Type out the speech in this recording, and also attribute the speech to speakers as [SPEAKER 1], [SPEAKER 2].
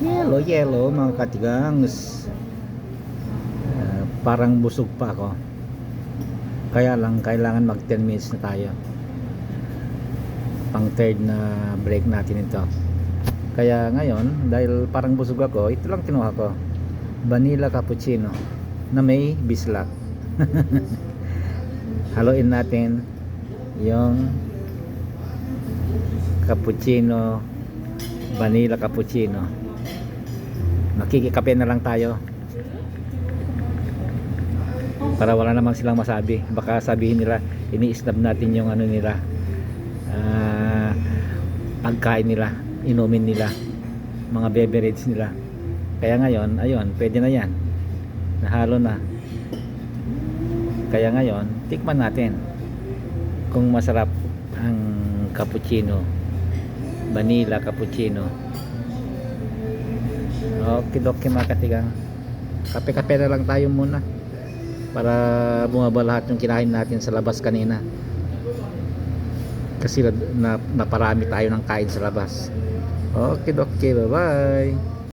[SPEAKER 1] Yellow, yellow mga katigangs. Ah, parang busog pa ako. Kaya lang kailangan mag 10 minutes na tayo. Pang third na break natin ito. Kaya ngayon, dahil parang busog ako, ito lang kinuha ko. Vanilla cappuccino na may bislak. Haluin natin yung cappuccino, vanilla cappuccino. Nakikikape na lang tayo. Para wala namang silang masabi. Baka sabihin nila, ini-snub natin yung ano nila. ah, pagkain nila, inumin nila, mga beverage nila. Kaya ngayon, ayun, pwede na yan. Nahalo na. Kaya ngayon, tikman natin kung masarap ang cappuccino. Vanilla cappuccino. Okay, doke mga katigang. Kape-kape na lang tayo muna para bumaba lahat yung kinain natin sa labas kanina. Kasi na, naparami tayo ng kain sa labas. Okay, doke, bye-bye.